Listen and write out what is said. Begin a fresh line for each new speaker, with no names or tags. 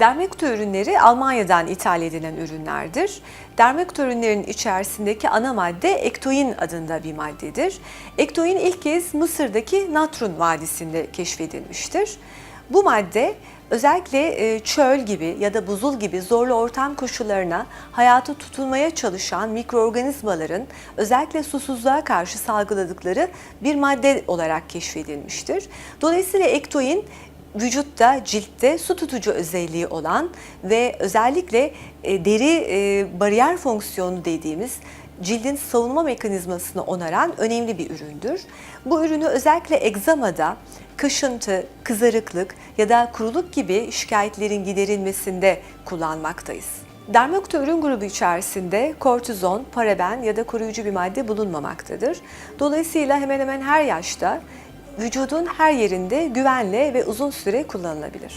Dermekto ürünleri Almanya'dan ithal edilen ürünlerdir. Dermekto ürünlerin içerisindeki ana madde ektoin adında bir maddedir. Ektoin ilk kez Mısır'daki Natrun Vadisi'nde keşfedilmiştir. Bu madde özellikle e, çöl gibi ya da buzul gibi zorlu ortam koşullarına hayatı tutunmaya çalışan mikroorganizmaların özellikle susuzluğa karşı salgıladıkları bir madde olarak keşfedilmiştir. Dolayısıyla ektoin vücutta, ciltte su tutucu özelliği olan ve özellikle e, deri e, bariyer fonksiyonu dediğimiz cildin savunma mekanizmasını onaran önemli bir üründür. Bu ürünü özellikle egzamada, kaşıntı, kızarıklık ya da kuruluk gibi şikayetlerin giderilmesinde kullanmaktayız. Dermokto ürün grubu içerisinde kortizon, paraben ya da koruyucu bir madde bulunmamaktadır. Dolayısıyla hemen hemen her yaşta vücudun her yerinde güvenle ve uzun süre kullanılabilir.